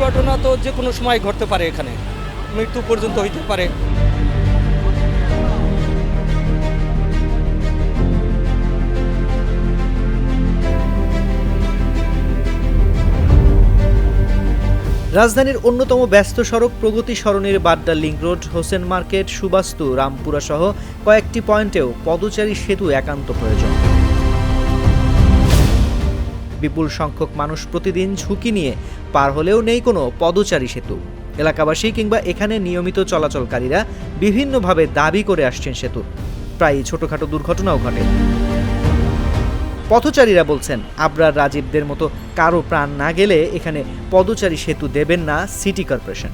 দুর্ঘটনা তো যে কোনো সময় ঘটতে পারে এখানে। মৃত্যু পর্যন্ত হইতে পারে। রাজধানীর অন্যতম ব্যস্ত সড়ক Pragati সরণির Badda link road, Hossain market, Subastu Rampura সহ কয়েকটি পয়েন্টেও পদচারী সেতু একান্ত প্রয়োজন। বিপুল সংখ্যক মানুষ প্রতিদিন ঝুঁকি নিয়ে পার হলেও নেই কোনো পদচারী সেতু। এলাকাবাসী কিংবা এখানে নিয়মিত চলাচলকারীরা বিভিন্নভাবে দাবি করে আসছেন সেতুর প্রায় ছোটখাটো দুর্ঘটনাও ঘটে। পথচারীরা বলছেন আবরার রাজীবদের মতো কারও প্রাণ না গেলে এখানে পদচারী সেতু দেবেন না সিটি কর্পোরেশন।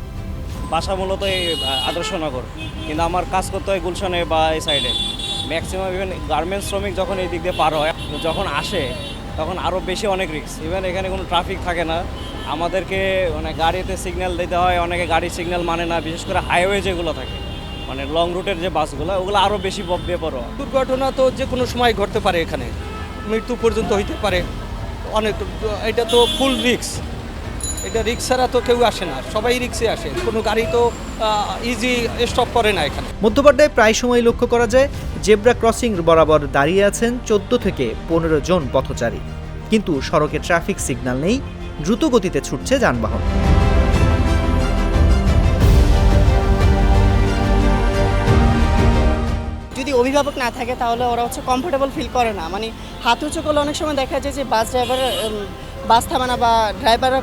বাসা মূলত এই আদর্শনগর কিন্তু আমার কাজ করতে হয় গুলশনে বা এই সাইডে। ম্যাক্সিমাম ইভেন গার্মেন্টস শ্রমিক যখন এই দিক দিয়ে পার হয়, যখন আসে তখন আরও বেশি অনেক রিক্স ইভেন এখানে কোনো ট্রাফিক থাকে না। আমাদেরকে মানে গাড়িতে সিগন্যাল দিতে হয়, অনেকে গাড়ি সিগন্যাল মানে না, বিশেষ করে হাইওয়ে যেগুলো থাকে। মানে লং রুটের যে বাসগুলো, ওগুলো আরও বেশি বেপরোয়া। দুর্ঘটনা তো যে কোনো সময় ঘটতে পারে এখানে। মৃত্যু পর্যন্ত হইতে পারে। অনেক, এটা তো ফুল রিক্স এটা রিক্স ছাড়া তো কেউ আসে না সবাই রিক্সে আসে। কোনো গাড়ি তো ইজি স্টপ করে না এখানে। মধ্যপাড্ডায় প্রায় সময় লক্ষ্য করা যায় জেব্রা ক্রসিং বরাবর দাঁড়িয়ে আছেন চোদ্দ থেকে পনেরো জন পথচারী। কিন্তু সড়কে ট্রাফিক সিগন্যাল নেই দ্রুত গতিতে ছুটছে যানবাহন। যদি অভিভাবক না থাকে তাহলে ওরা হচ্ছে কমফোর্টেবল ফিল করে না। মানে হাত উঁচু করলে অনেক সময় দেখা যায় যে বাস ড্রাইভার বাস থামানা বা ড্রাইভাররা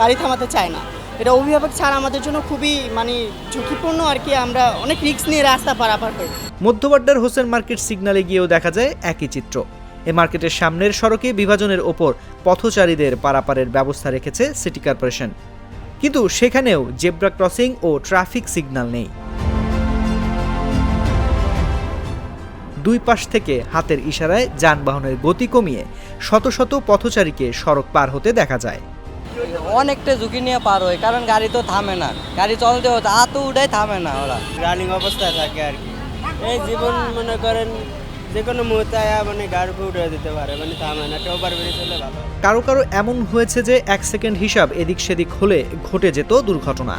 গাড়ি থামাতে চায় না। এটা অভিভাবক ছাড়া আমাদের জন্য খুবই মানে ঝুঁকিপূর্ণ আর কি, আমরা অনেক রিস্ক নিয়ে রাস্তা পারাপার করি। মধ্যপাড্ডার হোসেন মার্কেট সিগনালে গিয়েও দেখা যায় একই চিত্র। এ মার্কেটের সামনের সড়কে বিভাজনের ওপর পথচারীদের পারাপারের ব্যবস্থা রেখেছে সিটি কর্পোরেশন। কিন্তু সেখানেও জেব্রা ক্রসিং ও ট্রাফিক সিগন্যাল নেই। দুই পাশ থেকে হাতের ইশারায় যানবাহনের গতি কমিয়ে শত শত পথচারীকে সড়ক পার হতে দেখা যায়। অনেকটা ঝুঁকি নিয়ে পার হয় কারণ গাড়ি তো থামে না। গাড়ি চলতে হতো আ তো উঠাই থামে না ওরা। রানিং অবস্থায় থাকে আর কি। এই জীবন মনে করেন যে কোনো মুহূর্তে মানে গাড়ি উঠে দিতে পারে মানে থামে না একটা ওভার ব্রিজ হলে ভালো। কারও কারও এমন হয়েছে যে এক সেকেন্ড হিসাব এদিক সেদিক হলে ঘটে যেত দুর্ঘটনা।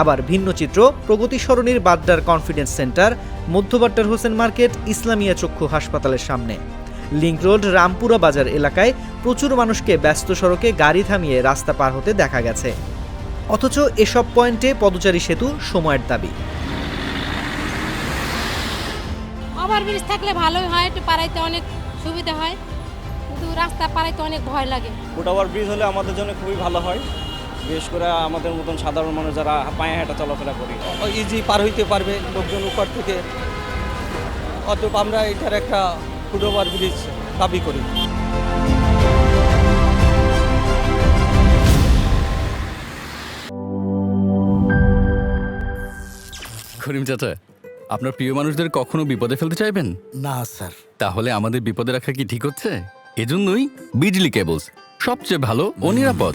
আবার ভিন্ন চিত্র প্রগতি সরণির বাড্ডার কনফিডেন্স সেন্টার মধ্যবাড্ডার হোসেন মার্কেট ইসলামিয়া চক্ষু হাসপাতালের সামনে। লিংক রোড রামপুরা বাজার এলাকায় প্রচুর মানুষকে ব্যস্ত সড়কে গাড়ি থামিয়ে রাস্তা পার হতে দেখা গেছে। অথচ এসব পয়েন্টে পদচারী সেতু সময়ের দাবি। ওভারব্রিজ থাকলে ভালোই হয় একটু পাড়াইতে অনেক সুবিধা হয়। কিন্তু রাস্তা পাড়াইতে অনেক ভয় লাগে। ফুটওভার ব্রিজ হলে আমাদের জন্য খুবই ভালো হয়। বিশেষ করে আমাদের মতন সাধারণ মানুষ যারা পায়ে হাঁটা চলাফেরা করি ইজি পার হইতে পারবে লোকজন উপর থেকে। অতএব আমরা এটার একটা ফুটওভার ব্রিজ দাবি করি। করিম চাচা আপনার প্রিয় মানুষদের কখনো বিপদে ফেলতে চাইবেন? না স্যার। তাহলে আমাদের বিপদে রাখা কি ঠিক হচ্ছে? এজন্যই বিজলি কেবলস সবচেয়ে ভালো ও নিরাপদ।